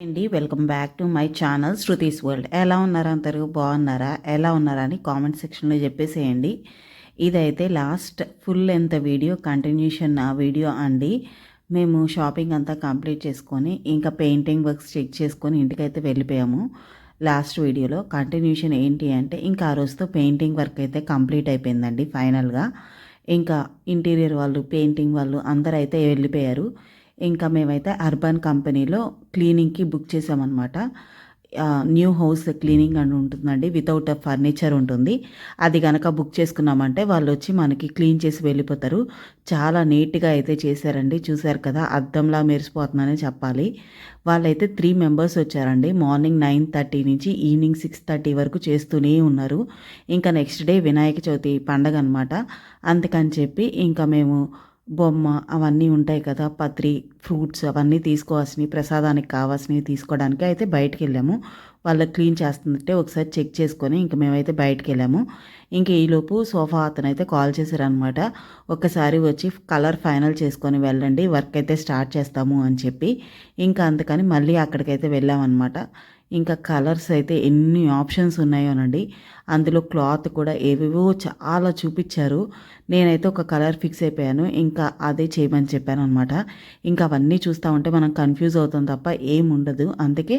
అండి welcome back to my channel Shruti's world. ఎలా ఉన్నారా అందరూ? బాగున్నారా? ఎలా ఉన్నారా అని కామెంట్ సెక్షన్లో చెప్పేసేయండి. ఇదైతే లాస్ట్ ఫుల్ ఎంత వీడియో కంటిన్యూషన్ ఆ వీడియో అండి. మేము షాపింగ్ అంతా కంప్లీట్ చేసుకొని ఇంకా పెయింటింగ్ వర్క్స్ చెక్ చేసుకొని ఇంటికైతే వెళ్ళిపోయాము. లాస్ట్ వీడియోలో కంటిన్యూషన్ ఏంటి అంటే ఇంకా ఆ రోజుతో పెయింటింగ్ వర్క్ అయితే కంప్లీట్ అయిపోయిందండి ఫైనల్గా. ఇంకా ఇంటీరియర్ వాళ్ళు పెయింటింగ్ వాళ్ళు అందరూ అయితే వెళ్ళిపోయారు. ఇంకా మేమైతే అర్బన్ కంపెనీలో క్లీనింగ్కి బుక్ చేసామన్నమాట. న్యూ హౌస్ క్లీనింగ్ అని ఉంటుందండి. వితౌట్ ఫర్నిచర్ ఉంటుంది. అది కనుక బుక్ చేసుకున్నామంటే వాళ్ళు వచ్చి మనకి క్లీన్ చేసి వెళ్ళిపోతారు. చాలా నీట్గా అయితే చేశారండి. చూశారు కదా అద్దంలా మెరిసిపోతుందని చెప్పాలి. వాళ్ళైతే త్రీ మెంబర్స్ వచ్చారండి. మార్నింగ్ నైన్ థర్టీ నుంచి ఈవినింగ్ సిక్స్ థర్టీ వరకు చేస్తూనే ఉన్నారు. ఇంకా నెక్స్ట్ డే వినాయక చవితి పండగ అనమాట అందుకని చెప్పి ఇంకా మేము బొమ్మ అవన్నీ ఉంటాయి కదా పత్రి ఫ్రూట్స్ అవన్నీ తీసుకోవాల్సినవి ప్రసాదానికి కావాల్సినవి తీసుకోవడానికి అయితే బయటికి వెళ్ళాము వాళ్ళు క్లీన్ చేస్తుందంటే ఒకసారి చెక్ చేసుకొని ఇంక మేమైతే బయటికి వెళ్ళాము ఇంక ఈలోపు సోఫా అతను అయితే కాల్ చేశారనమాట. ఒక్కసారి వచ్చి కలర్ ఫైనల్ చేసుకొని వెళ్ళండి వర్క్ అయితే స్టార్ట్ చేస్తాము అని చెప్పి. ఇంకా అందుకని మళ్ళీ అక్కడికైతే వెళ్ళామన్నమాట ఇంకా కలర్స్ అయితే ఎన్ని ఆప్షన్స్ ఉన్నాయోనండి అందులో క్లాత్ కూడా ఏవేవో చాలా చూపించారు. నేనైతే ఒక కలర్ ఫిక్స్ అయిపోయాను. ఇంకా అదే చేయమని చెప్పాను అనమాట ఇంకా అవన్నీ చూస్తూ ఉంటే మనం కన్ఫ్యూజ్ అవుతాం తప్ప ఏం ఉండదు. అందుకే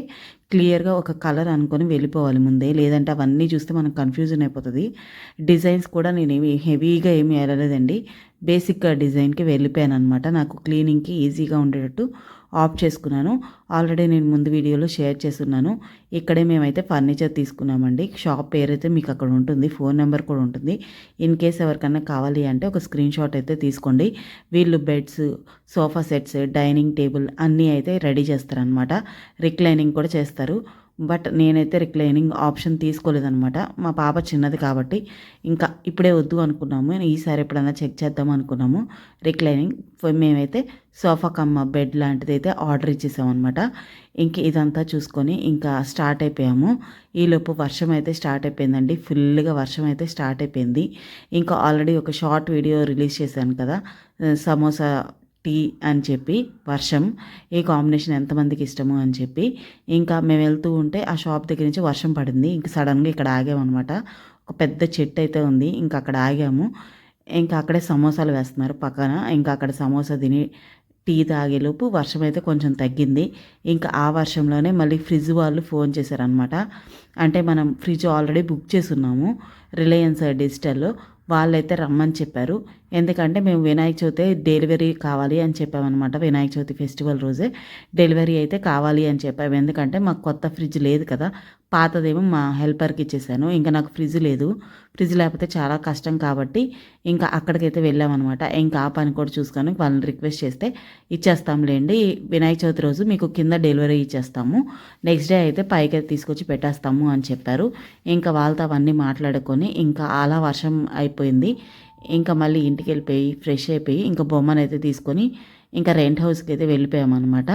క్లియర్గా ఒక కలర్ అనుకొని వెళ్ళిపోవాలి ముందే. లేదంటే అవన్నీ చూస్తే మనం కన్ఫ్యూజన్ అయిపోతుంది. డిజైన్స్ కూడా నేను ఏమి హెవీగా ఏమి వెళ్ళలేదండి బేసిక్ డిజైన్కి వెళ్ళిపోయాను అనమాట నాకు క్లీనింగ్కి ఈజీగా ఉండేటట్టు ఆఫ్ చేసుకున్నాను. ఆల్రెడీ నేను ముందు వీడియోలో షేర్ చేస్తున్నాను. ఇక్కడే మేమైతే ఫర్నిచర్ తీసుకున్నామండి. షాప్ పేరు అయితే మీకు అక్కడ ఉంటుంది. ఫోన్ నెంబర్ కూడా ఉంటుంది. ఇన్ కేస్ ఎవరికన్నా కావాలి అంటే ఒక స్క్రీన్ షాట్ అయితే తీసుకోండి. వీళ్ళు beds sofa sets dining table అన్నీ అయితే రెడీ చేస్తారనమాట రిక్లైనింగ్ కూడా చేస్తారు. బట్ నేనైతే రిక్లైనింగ్ ఆప్షన్ తీసుకోలేదనమాట మా పాప చిన్నది కాబట్టి ఇంకా ఇప్పుడే వద్దు అనుకున్నాము. ఈసారి ఎప్పుడైనా చెక్ చేద్దాం అనుకున్నాము. రిక్లైనింగ్ మేమైతే సోఫా కమ్మ బెడ్ లాంటిది అయితే ఆర్డర్ ఇచ్చేసామన్నమాట. ఇంక ఇదంతా చూసుకొని ఇంకా స్టార్ట్ అయిపోయాము. ఈలోపు వర్షం అయితే స్టార్ట్ అయిపోయిందండి. ఫుల్గా వర్షం అయితే స్టార్ట్ అయిపోయింది. ఇంకా ఆల్రెడీ ఒక షార్ట్ వీడియో రిలీజ్ చేశాను కదా. సమోసా టీ అని చెప్పి వర్షం ఈ కాంబినేషన్ ఎంతమందికి ఇష్టము అని చెప్పి ఇంకా మేము వెళ్తూ ఉంటే ఆ షాప్ దగ్గర నుంచి వర్షం పడింది. ఇంకా సడన్గా ఇక్కడ ఆగామన్నమాట ఒక పెద్ద చెట్టు అయితే ఉంది ఇంకా అక్కడ ఆగాము. ఇంకా అక్కడే సమోసాలు వేస్తున్నారు పక్కన. ఇంకా అక్కడ సమోసా తిని టీ తాగేలోపు వర్షం అయితే కొంచెం తగ్గింది. ఇంకా ఆ వర్షంలోనే మళ్ళీ ఫ్రిడ్జ్ వాళ్ళు ఫోన్ చేశారనమాట అంటే మనం ఫ్రిడ్జ్ ఆల్రెడీ బుక్ చేసున్నాము రిలయన్స్ డిజిటల్లో. వాళ్ళైతే రమ్మని చెప్పారు. ఎందుకంటే మేము వినాయక చవితి డెలివరీ కావాలి అని చెప్పామన్నమాట. వినాయక చవితి ఫెస్టివల్ రోజే డెలివరీ అయితే కావాలి అని చెప్పాము. ఎందుకంటే మాకు కొత్త ఫ్రిడ్జ్ లేదు కదా. పాతదేమో మా హెల్పర్కి ఇచ్చేసాను. ఇంకా నాకు ఫ్రిడ్జ్ లేదు. ఫ్రిడ్జ్ లేకపోతే చాలా కష్టం కాబట్టి ఇంకా అక్కడికైతే వెళ్ళామన్నమాట. ఇంకా ఆ పని కూడా చూసుకొని వాళ్ళని రిక్వెస్ట్ చేస్తే ఇచ్చేస్తాంలేండి. వినాయక చవితి రోజు మీకు కింద డెలివరీ ఇచ్చేస్తాము. నెక్స్ట్ డే అయితే పైకి తీసుకొచ్చి పెట్టేస్తాము అని చెప్పారు. ఇంకా వాళ్ళతో అవన్నీ మాట్లాడుకొని ఇంకా అలా వర్షం అయిపోయింది. ఇంకా మళ్ళీ ఇంటికి వెళ్ళిపోయి ఫ్రెష్ అయిపోయి ఇంకా బొమ్మను అయితే తీసుకొని ఇంకా రెంట్ హౌస్కి అయితే వెళ్ళిపోయామన్నమాట.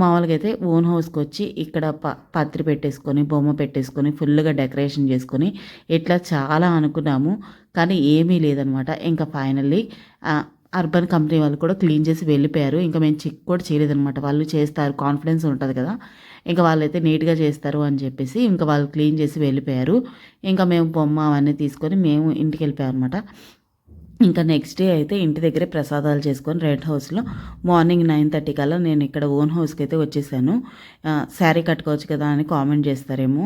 మామూలుగా అయితే ఓన్ హౌస్కి వచ్చి ఇక్కడ ప పత్రి పెట్టేసుకొని బొమ్మ పెట్టేసుకొని ఫుల్గా డెకరేషన్ చేసుకొని ఇట్లా చాలా అనుకున్నాము. కానీ ఏమీ లేదనమాట ఇంకా ఫైనల్లీ అర్బన్ కంపెనీ వాళ్ళు కూడా క్లీన్ చేసి వెళ్ళిపోయారు. ఇంకా మేము చెక్ కూడా చేయలేదనమాట వాళ్ళు చేస్తారు కాన్ఫిడెన్స్ ఉంటుంది కదా. ఇంకా వాళ్ళైతే నీట్గా చేస్తారు అని చెప్పేసి ఇంకా వాళ్ళు క్లీన్ చేసి వెళ్ళిపోయారు. ఇంకా మేము బొమ్మ అవన్నీ తీసుకొని మేము ఇంటికి వెళ్ళిపోయాం అనమాట ఇంకా నెక్స్ట్ డే అయితే ఇంటి దగ్గరే ప్రసాదాలు చేసుకొని రెడ్ హౌస్లో మార్నింగ్ నైన్ థర్టీ కల్లా నేను ఇక్కడ ఓన్ హౌస్కి అయితే వచ్చేసాను శారీ కట్టుకోవచ్చు కదా అని కామెంట్ చేస్తారేమో.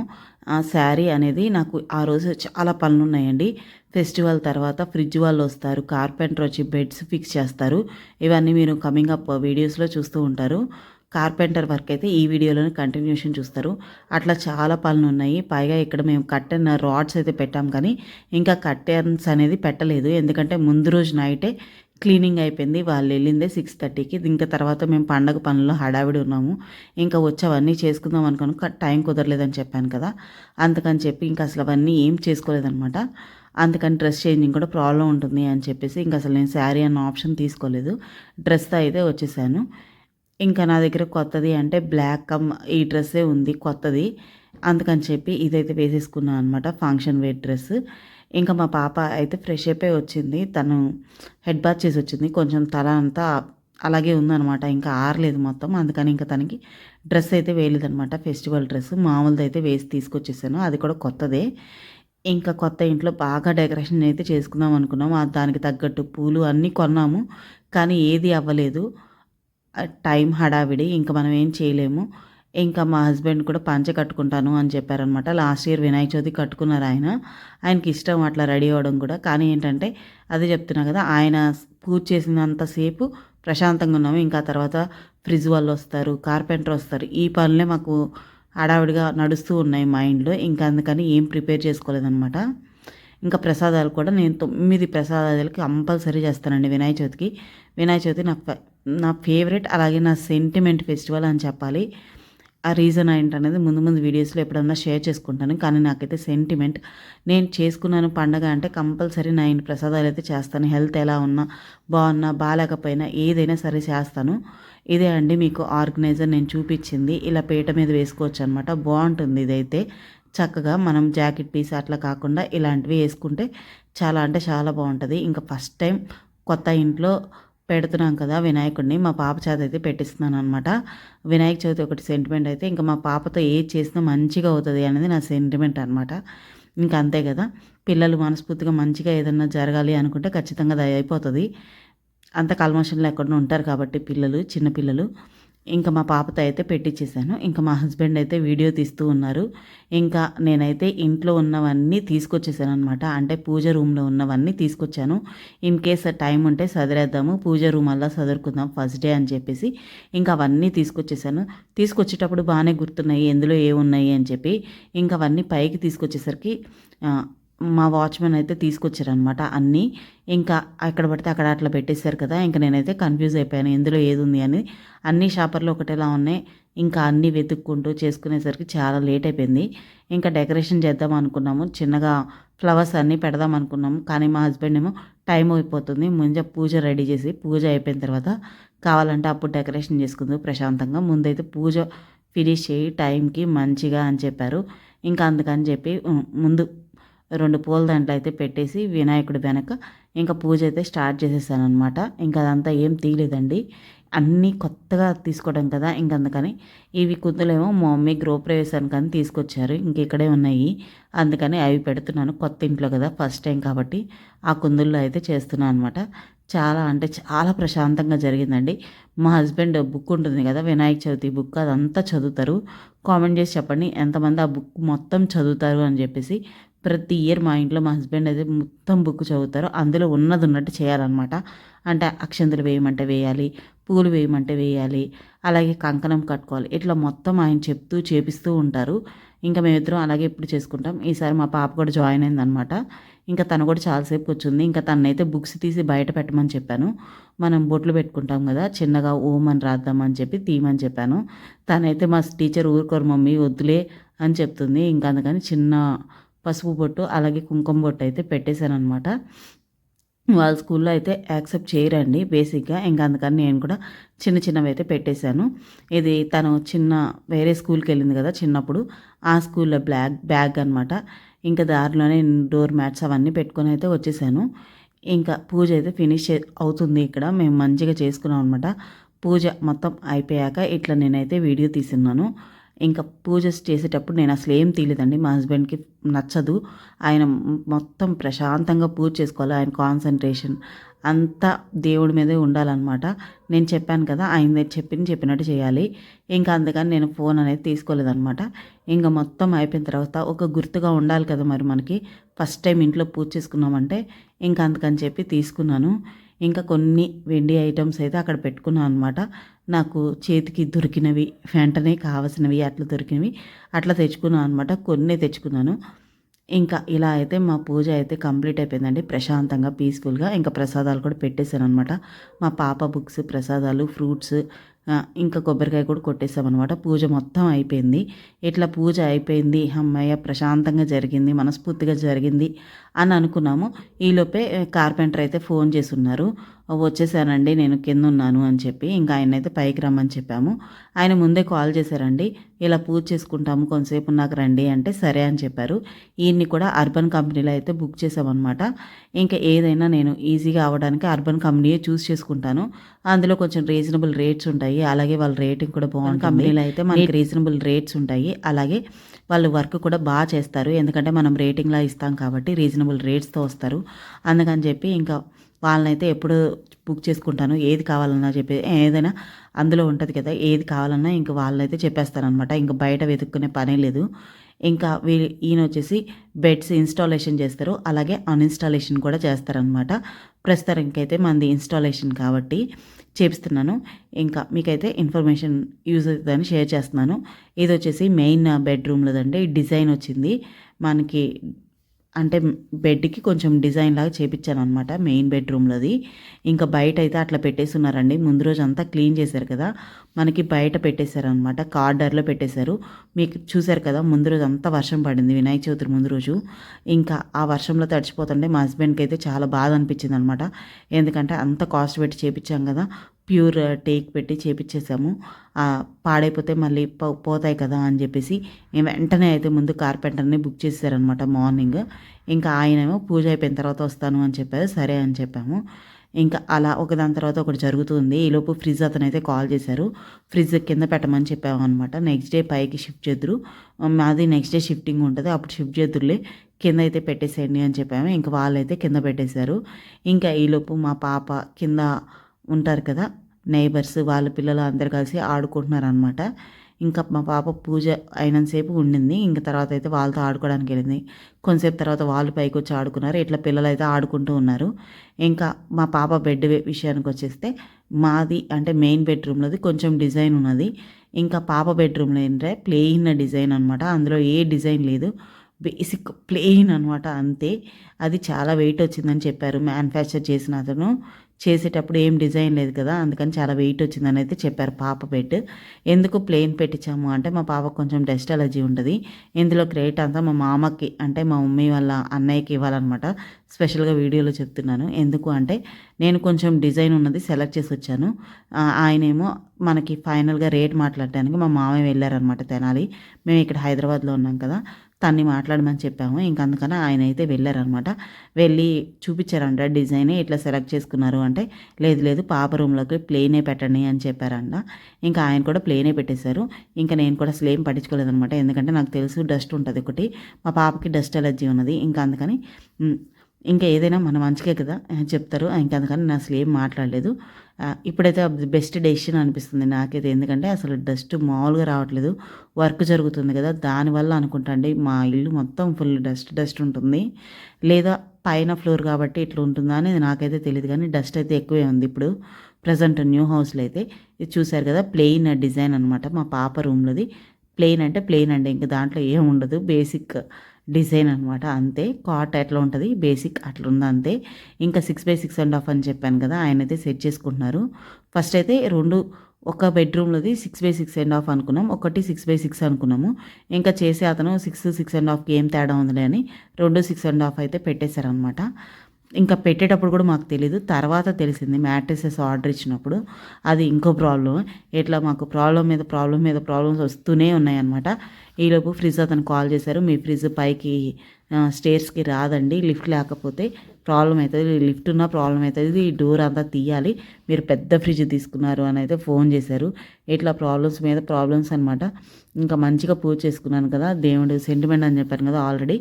ఆ శారీ అనేది నాకు ఆ రోజు చాలా పనులు ఉన్నాయండి. ఫెస్టివల్ తర్వాత ఫ్రిడ్జ్ వాళ్ళు వస్తారు కార్పెంటర్ వచ్చి బెడ్స్ ఫిక్స్ చేస్తారు. ఇవన్నీ మీరు కమింగ్ అప్ వీడియోస్లో చూస్తూ ఉంటారు. కార్పెంటర్ వర్క్ అయితే ఈ వీడియోలోనే కంటిన్యూషన్ చూస్తారు. అట్లా చాలా పనులు ఉన్నాయి. పైగా ఇక్కడ మేము కట్టెన్ రాడ్స్ అయితే పెట్టాం కానీ ఇంకా కట్టెన్స్ అనేది పెట్టలేదు. ఎందుకంటే ముందు రోజు నైటే క్లీనింగ్ అయిపోయింది. వాళ్ళు వెళ్ళిందే సిక్స్ థర్టీకి ఇంకా తర్వాత మేము పండగ పనుల్లో హడావిడి ఉన్నాము. ఇంకా వచ్చేవన్నీ చేసుకుందాం అనుకుని. టైం కుదరలేదని చెప్పాను కదా. అందుకని చెప్పి ఇంకా అసలు అవన్నీ ఏం చేసుకోలేదనమాట అందుకని డ్రెస్ చేంజింగ్ కూడా ప్రాబ్లం ఉంటుంది అని చెప్పేసి ఇంకా అసలు నేను శారీ అన్న ఆప్షన్ తీసుకోలేదు. డ్రెస్తో అయితే వచ్చేసాను. ఇంకా నా దగ్గర కొత్తది అంటే బ్లాక్ కమ్ ఈ డ్రెస్సే ఉంది కొత్తది. అందుకని చెప్పి ఇదైతే వేసేసుకున్నాను అనమాట ఫంక్షన్ వేర్ డ్రెస్ ఇంకా మా పాప అయితే ఫ్రెష్ అయిపోయి వచ్చింది. తను హెడ్ బాత్ చేసి వచ్చింది. కొంచెం తల అంతా అలాగే ఉందనమాట ఇంకా ఆరలేదు మొత్తం. అందుకని ఇంకా తనకి డ్రెస్ అయితే వేయలేదనమాట ఫెస్టివల్ డ్రెస్ మామూలుది అయితే వేసి తీసుకొచ్చేసాను. అది కూడా కొత్తదే. ఇంకా కొత్త ఇంట్లో బాగా డెకరేషన్ అయితే చేసుకుందాం అనుకున్నాం. దానికి తగ్గట్టు పూలు అన్నీ కొన్నాము. కానీ ఏది అవ్వలేదు. టైం హడావిడి ఇంకా మనం ఏం చేయలేము. ఇంకా మా హస్బెండ్ కూడా పంచ కట్టుకుంటాను అని చెప్పారనమాట లాస్ట్ ఇయర్ వినాయక చవితి కట్టుకున్నారు ఆయన. ఆయనకి ఇష్టం అట్లా రెడీ అవ్వడం కూడా. కానీ ఏంటంటే అదే చెప్తున్నా కదా ఆయన పూజ చేసినంతసేపు ప్రశాంతంగా ఉన్నాము. ఇంకా తర్వాత ఫ్రిడ్జ్ వాళ్ళు వస్తారు కార్పెంటర్ వస్తారు. ఈ పనులే మాకు హడావిడిగా నడుస్తూ ఉన్నాయి మైండ్లో. ఇంకా అందుకని ఏం ప్రిపేర్ చేసుకోలేదనమాట ఇంకా ప్రసాదాలు కూడా నేను తొమ్మిది ప్రసాదాలకి కంపల్సరీ చేస్తానండి వినాయక చవితికి. వినాయక చవితి నాకు నా ఫేవరెట్ అలాగే నా సెంటిమెంట్ ఫెస్టివల్ అని చెప్పాలి. ఆ రీజన్ ఏంటనేది ముందు ముందు వీడియోస్లో ఎప్పుడన్నా షేర్ చేసుకుంటాను. కానీ నాకైతే సెంటిమెంట్. నేను చేసుకున్నాను పండగ అంటే కంపల్సరీ నైన్ ప్రసాదాలు అయితే చేస్తాను. హెల్త్ ఎలా ఉన్నా బాగున్నా బాగాలేకపోయినా ఏదైనా సరే చేస్తాను. ఇదే అండి మీకు ఆర్గనైజర్ నేను చూపించింది. ఇలా పీట మీద వేసుకోవచ్చు అనమాట బాగుంటుంది ఇదైతే. చక్కగా మనం జాకెట్ పీస్ అట్లా కాకుండా ఇలాంటివి వేసుకుంటే చాలా అంటే చాలా బాగుంటుంది. ఇంకా ఫస్ట్ టైం కొత్త ఇంట్లో పెడుతున్నాం కదా వినాయకుడిని. మా పాప చేత అయితే పెట్టిస్తున్నాను అనమాట వినాయక చవితి ఒకటి సెంటిమెంట్ అయితే ఇంకా మా పాపతో ఏది చేసినా మంచిగా అవుతుంది అనేది నా సెంటిమెంట్ అనమాట ఇంకా అంతే కదా. పిల్లలు మనస్ఫూర్తిగా మంచిగా ఏదన్నా జరగాలి అనుకుంటే ఖచ్చితంగా అది అయిపోతుంది. అంత కల్మషంలో ఎక్కడ ఉంటారు కాబట్టి పిల్లలు చిన్నపిల్లలు ఇంకా మా పాపతో అయితే పెట్టించేశాను ఇంకా మా హస్బెండ్ అయితే వీడియో తీస్తూ ఉన్నారు. ఇంకా నేనైతే ఇంట్లో ఉన్నవన్నీ తీసుకొచ్చేసాను అనమాట అంటే పూజ రూమ్లో ఉన్నవన్నీ తీసుకొచ్చాను. ఇన్ కేస్ టైం ఉంటే సదిరేద్దాము పూజ రూమ్ అలా సదురుకుందాం ఫస్ట్ డే అని చెప్పేసి ఇంకా అవన్నీ తీసుకొచ్చేసాను. తీసుకొచ్చేటప్పుడు బాగానే గుర్తున్నాయి ఎందులో ఏమున్నాయి అని చెప్పి. ఇంకా అవన్నీ పైకి తీసుకొచ్చేసరికి మా వాచ్మెన్ అయితే తీసుకొచ్చారనమాట అన్నీ. ఇంకా ఎక్కడ పడితే అక్కడ అట్లా పెట్టేశారు కదా ఇంకా నేనైతే కన్ఫ్యూజ్ అయిపోయాను ఎందులో ఏది ఉంది అని. అన్ని షాపర్లు ఒకటేలా ఉన్నాయి. ఇంకా అన్నీ వెతుక్కుంటూ చేసుకునేసరికి చాలా లేట్ అయిపోయింది. ఇంకా డెకరేషన్ చేద్దాం అనుకున్నాము. చిన్నగా ఫ్లవర్స్ అన్నీ పెడదాం అనుకున్నాము. కానీ మా హస్బెండ్ ఏమో టైం అయిపోతుంది. ముంజ పూజ రెడీ చేసి పూజ అయిపోయిన తర్వాత కావాలంటే అప్పుడు డెకరేషన్ చేసుకుందాం ప్రశాంతంగా. ముందైతే పూజ ఫినిష్ చేయి టైంకి మంచిగా అని చెప్పారు. ఇంకా అందుకని చెప్పి ముందు రెండు పూల దాంట్లో అయితే పెట్టేసి వినాయకుడి వెనక ఇంకా పూజ అయితే స్టార్ట్ చేసేసాను అనమాట ఇంకా అదంతా ఏం తీయలేదండి. అన్నీ కొత్తగా తీసుకోవడం కదా ఇంక అందుకని ఇవి కుందులేమో మా మమ్మీ గృహప్రవేశానికి కానీ తీసుకొచ్చారు. ఇంక ఇక్కడే ఉన్నాయి. అందుకని అవి పెడుతున్నాను కొత్త ఇంట్లో కదా ఫస్ట్ టైం కాబట్టి ఆ కుందుల్లో అయితే చేస్తున్నాను అనమాట చాలా అంటే చాలా ప్రశాంతంగా జరిగిందండి. మా హస్బెండ్ బుక్ ఉంటుంది కదా వినాయక చవితి బుక్ అదంతా చదువుతారు. కామెంట్ చేసి చెప్పండి ఎంతమంది ఆ బుక్ మొత్తం చదువుతారు అని చెప్పేసి ప్రతి ఇయర్ మా ఇంట్లో మా హస్బెండ్ అయితే మొత్తం బుక్ చదువుతారు. అందులో ఉన్నది ఉన్నట్టు చేయాలన్నమాట. అంటే అక్షంతలు వేయమంటే వేయాలి పూలు వేయమంటే వేయాలి అలాగే కంకణం కట్టుకోవాలి. ఇట్లా మొత్తం ఆయన చెప్తూ చేపిస్తూ ఉంటారు. ఇంకా మేమిద్దరం అలాగే ఇప్పుడు చేసుకుంటాం. ఈసారి మా పాప కూడా జాయిన్ అయిందనమాట ఇంకా తను కూడా చాలాసేపు కూర్చుంది ఇంకా తనైతే బుక్స్ తీసి బయట పెట్టమని చెప్పాను. మనం బొట్లు పెట్టుకుంటాం కదా చిన్నగా ఓం అని రాద్దామని చెప్పి తీయమని చెప్పాను. తనైతే మా టీచర్ ఊరుకోరు మమ్మీ వద్దులే అని చెప్తుంది. ఇంకా అందుకని చిన్న పసుపు బొట్టు అలాగే కుంకుమ బొట్టు అయితే పెట్టేశాను అనమాట వాళ్ళ స్కూల్లో అయితే యాక్సెప్ట్ చేయరండి బేసిక్గా. ఇంకా అందుకని నేను కూడా చిన్న చిన్నవి అయితే పెట్టేశాను. ఇది తను చిన్న వేరే స్కూల్కి వెళ్ళింది కదా చిన్నప్పుడు. ఆ స్కూల్లో బ్లాక్ బ్యాగ్ అనమాట ఇంకా దారిలోనే డోర్ మ్యాట్స్ అవన్నీ పెట్టుకొని అయితే వచ్చేసాను. ఇంకా పూజ అయితే ఫినిష్ అవుతుంది ఇక్కడ. మేము మంచిగా చేసుకున్నాం అనమాట పూజ మొత్తం అయిపోయాక ఇట్లా నేనైతే వీడియో తీసున్నాను ఇంకా పూజ చేసేటప్పుడు నేను అసలు ఏం తీయలేదండి. మా హస్బెండ్కి నచ్చదు. ఆయన మొత్తం ప్రశాంతంగా పూజ చేసుకోవాలి. ఆయన కాన్సన్ట్రేషన్ అంతా దేవుడి మీదే ఉండాలన్నమాట. నేను చెప్పాను కదా ఆయన చెప్పిన చెప్పినట్టు చేయాలి. ఇంకా అందుకని నేను ఫోన్ అనేది తీసుకోలేదనమాట ఇంకా మొత్తం అయిపోయిన తర్వాత ఒక గుర్తుగా ఉండాలి కదా మరి మనకి. ఫస్ట్ టైం ఇంట్లో పూజ చేసుకున్నామంటే ఇంకా అందుకని చెప్పి తీసుకున్నాను. ఇంకా కొన్ని వెండి ఐటమ్స్ అయితే అక్కడ పెట్టుకున్నాను అనమాట నాకు చేతికి దొరికినవి వెంటనే కావలసినవి అట్లా దొరికినవి అట్లా తెచ్చుకున్నాను అనమాట కొన్ని తెచ్చుకున్నాను. ఇంకా ఇలా అయితే మా పూజ అయితే కంప్లీట్ అయిపోయిందండి. ప్రశాంతంగా పీస్ఫుల్గా ఇంకా ప్రసాదాలు కూడా పెట్టేశాను అనమాట మా పాప బుక్స్ ప్రసాదాలు ఫ్రూట్స్ ఇంకా కొబ్బరికాయ కూడా కొట్టేసామన్నమాట. పూజ మొత్తం అయిపోయింది. ఇట్లా పూజ అయిపోయింది? అమ్మయ్య ప్రశాంతంగా జరిగింది మనస్ఫూర్తిగా జరిగింది అని అనుకున్నాము. ఈలోపే కార్పెంటర్ అయితే ఫోన్ చేసి ఉన్నారు. వచ్చేసానండి నేను కింద ఉన్నాను అని చెప్పి ఇంకా ఆయన అయితే పైకి రమ్మని చెప్పాము. ఆయన ముందే కాల్ చేశారండి. ఇలా పూజ చేసుకుంటాము కొంతసేపు నాకు రండి అంటే సరే అని చెప్పారు. ఈయన్ని కూడా అర్బన్ కంపెనీలో అయితే బుక్ చేసామన్నమాట. ఇంకా ఏదైనా నేను ఈజీగా అవ్వడానికి అర్బన్ కంపెనీయే చూస్ చేసుకుంటాను. అందులో కొంచెం రీజనబుల్ రేట్స్ ఉంటాయి. అలాగే వాళ్ళ రేటింగ్ కూడా బాగుంటుంది. కంపెనీలో అయితే మనకి రీజనబుల్ రేట్స్ ఉంటాయి. అలాగే వాళ్ళు వర్క్ కూడా బాగా చేస్తారు. ఎందుకంటే మనం రేటింగ్లా ఇస్తాం కాబట్టి రీజనబుల్ రేట్స్తో వస్తారు. అందుకని చెప్పి ఇంకా వాళ్ళనైతే ఎప్పుడు బుక్ చేసుకుంటాను. ఏది కావాలన్నా చెప్పి ఏదైనా అందులో ఉంటుంది కదా ఏది కావాలన్నా ఇంకా వాళ్ళైతే చెప్పేస్తారనమాట. ఇంకా బయట వెతుక్కునే పనే లేదు. ఇంకా వీ ఈయన వచ్చేసి బెడ్స్ ఇన్స్టాలేషన్ చేస్తారు. అలాగే అన్ఇన్స్టాలేషన్ కూడా చేస్తారనమాట. ప్రస్తుతానికైతే మనది ఇన్స్టాలేషన్ కాబట్టి చేపిస్తున్నాను. ఇంకా మీకైతే ఇన్ఫర్మేషన్ యూజ్ అవుతుందని షేర్ చేస్తున్నాను. ఇది వచ్చేసి మెయిన్ బెడ్రూమ్లోదండి. డిజైన్ వచ్చింది. మనకి అంటే బెడ్కి కొంచెం డిజైన్ లాగా చేపించాను అనమాట మెయిన్ బెడ్రూమ్లోది. ఇంకా బయట అయితే అట్లా పెట్టేస్తున్నారండి. ముందు రోజు అంతా క్లీన్ చేశారు కదా మనకి బయట పెట్టేశారు అనమాట కార్డర్లో పెట్టేశారు. మీకు చూశారు కదా ముందు రోజు అంతా వర్షం పడింది వినాయక చవితి ముందు రోజు. ఇంకా ఆ వర్షంలో తడిచిపోతుంటే మా హస్బెండ్కి అయితే చాలా బాధ అనిపించింది అనమాట ఎందుకంటే అంత కాస్ట్ పెట్టి చేపించాం కదా ప్యూర్ uh, టేక్ పెట్టి చేపించేసాము పాడైపోతే మళ్ళీ పోతాయి కదా అని చెప్పేసి వెంటనే అయితే ముందు కార్పెంటర్ని బుక్ చేశారనమాట మార్నింగ్. ఇంకా ఆయనేమో పూజ అయిపోయిన తర్వాత వస్తాను అని చెప్పారు. సరే అని చెప్పాము. ఇంకా అలా ఒకదాని తర్వాత ఒకటి జరుగుతుంది. ఈలోపు ఫ్రిడ్జ్ అతనైతే కాల్ చేశారు. ఫ్రిడ్జ్ కింద పెట్టమని చెప్పాము అనమాట నెక్స్ట్ డే పైకి షిఫ్ట్ చేద్దరు. మాది నెక్స్ట్ డే షిఫ్టింగ్ ఉంటుంది. అప్పుడు షిఫ్ట్ చేద్దురులే. కింద అయితే పెట్టేసేయండి అని చెప్పాము. ఇంకా వాళ్ళైతే కింద పెట్టేశారు. ఇంకా ఈలోపు మా పాప కింద ఉంటారు కదా నైబర్స్ వాళ్ళ పిల్లలు అందరు కలిసి ఆడుకుంటున్నారు అనమాట ఇంకా మా పాప పూజ అయినంతసేపు ఉండింది. ఇంకా తర్వాత అయితే వాళ్ళతో ఆడుకోవడానికి వెళ్ళింది. కొంతసేపు తర్వాత వాళ్ళు పైకి వచ్చి ఆడుకున్నారు. ఇట్లా పిల్లలు అయితే ఆడుకుంటూ ఉన్నారు. ఇంకా మా పాప బెడ్ విషయానికి వచ్చేస్తే మాది అంటే మెయిన్ బెడ్రూమ్లోది కొంచెం డిజైన్ ఉన్నది. ఇంకా పాప బెడ్రూమ్లో ఏంటంటే ప్లెయిన్ డిజైన్ అనమాట అందులో ఏ డిజైన్ లేదు. బేసిక్ ప్లెయిన్ అనమాట అంతే. అది చాలా వెయిట్ వచ్చిందని చెప్పారు. మ్యానుఫ్యాక్చర్ చేసిన అతను. చేసేటప్పుడు ఏం డిజైన్ లేదు కదా అందుకని చాలా వెయిట్ వచ్చిందని అయితే చెప్పారు పాప పెట్టు ఎందుకు ప్లెయిన్ పెట్టించాము అంటే మా పాపకు కొంచెం డస్ట్ అలర్జీ ఉంటుంది. ఇందులో క్రేట్ అంతా మా మామకి అంటే మా మమ్మీ వాళ్ళ అన్నయ్యకి ఇవ్వాలన్నమాట. స్పెషల్గా వీడియోలో చెప్తున్నాను. ఎందుకు అంటే నేను కొంచెం డిజైన్ ఉన్నది సెలెక్ట్ చేసి వచ్చాను. ఆయనేమో మనకి ఫైనల్గా రేట్ మాట్లాడటానికి మా మామయ్య వెళ్ళారనమాట తెనాలి. మేము ఇక్కడ హైదరాబాద్లో ఉన్నాం కదా. తన్ని మాట్లాడమని చెప్పాము. ఇంక అందుకని ఆయన అయితే వెళ్ళారనమాట. వెళ్ళి చూపించారంట డిజైన్ ఇట్లా సెలెక్ట్ చేసుకున్నారు అంటే లేదు లేదు పాప రూమ్లోకి ప్లేనే పెట్టండి అని చెప్పారంట. ఇంకా ఆయన కూడా ప్లేనే పెట్టేశారు. ఇంకా నేను కూడా అసలు ఏం పట్టించుకోలేదనమాట. ఎందుకంటే నాకు తెలుసు డస్ట్ ఉంటుంది ఒకటి. మా పాపకి డస్ట్ ఎలర్జీ ఉన్నది. ఇంకా అందుకని ఇంకా ఏదైనా మన మంచికే కదా చెప్తారు. ఇంకా అందుకని నేను అసలు ఏం మాట్లాడలేదు ఇప్పుడైతే బెస్ట్ డెసిషన్ అనిపిస్తుంది నాకైతే. ఎందుకంటే అసలు డస్ట్ మామూలుగా రావట్లేదు. వర్క్ జరుగుతుంది కదా దానివల్ల అనుకుంటా అండి మా ఇల్లు మొత్తం ఫుల్ డస్ట్ డస్ట్ ఉంటుంది. లేదా పైన ఫ్లోర్ కాబట్టి ఇట్లా ఉంటుందా అనేది నాకైతే తెలియదు కానీ డస్ట్ అయితే ఎక్కువే ఉంది ఇప్పుడు. ప్రజెంట్ న్యూ హౌస్లో అయితే. ఇది చూశారు కదా ప్లెయిన్ డిజైన్ అనమాట మా పాప రూమ్లోది. ప్లెయిన్ అంటే ప్లెయిన్ అండి ఇంకా దాంట్లో ఏం ఉండదు. బేసిక్ డిజైన్ అనమాట అంతే. కాట్ ఎట్లా ఉంటుంది. బేసిక్ అట్లా ఉంది అంతే. ఇంకా six by six and half అని చెప్పాను కదా ఆయన అయితే సెట్ చేసుకుంటున్నారు. ఫస్ట్ అయితే రెండు ఒక బెడ్రూమ్లోది six by six and half అనుకున్నాం. ఒకటి సిక్స్ బై సిక్స్ అనుకున్నాము. ఇంకా చేసే అతను సిక్స్ సిక్స్ అండ్ హాఫ్కి ఏం తేడా ఉందిలే అని రెండు సిక్స్ అండ్ హాఫ్ అయితే పెట్టేశారనమాట ఇంకా పెట్టేటప్పుడు కూడా మాకు తెలియదు తర్వాత తెలిసింది మ్యాట్రిసెస్ ఆర్డర్ ఇచ్చినప్పుడు అది ఇంకో ప్రాబ్లం ఇట్లా మాకు ప్రాబ్లం మీద ప్రాబ్లం మీద ప్రాబ్లమ్స్ వస్తూనే ఉన్నాయన్నమాట. ఈలోపు ఫ్రిడ్జ్ అతను కాల్ చేశారు మీ ఫ్రిడ్జ్ పైకి స్టేర్స్కి రాదండి లిఫ్ట్ లేకపోతే ప్రాబ్లం అవుతుంది లిఫ్ట్ ఉన్న ప్రాబ్లం అవుతుంది ఈ డోర్ అంతా తీయాలి మీరు పెద్ద ఫ్రిడ్జ్ తీసుకున్నారు అని అయితే ఫోన్ చేశారు. ఇట్లా ప్రాబ్లమ్స్ మీద ప్రాబ్లమ్స్ అనమాట ఇంకా మంచిగా పూజ చేసుకున్నాను కదా దేవుడు సెంటిమెంట్ అని చెప్పాను కదా ఆల్రెడీ.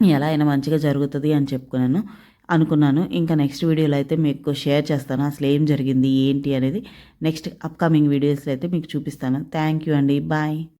ఎలా అయినా మంచిగా జరుగుతుంది అని చెప్పుకున్నాను అనుకున్నాను. ఇంకా నెక్స్ట్ వీడియోలో అయితే మీకు షేర్ చేస్తాను అసలు ఏం జరిగింది ఏంటి అనేది. నెక్స్ట్ అప్కమింగ్ వీడియోస్లో అయితే మీకు చూపిస్తాను. థ్యాంక్ యూ అండి. బాయ్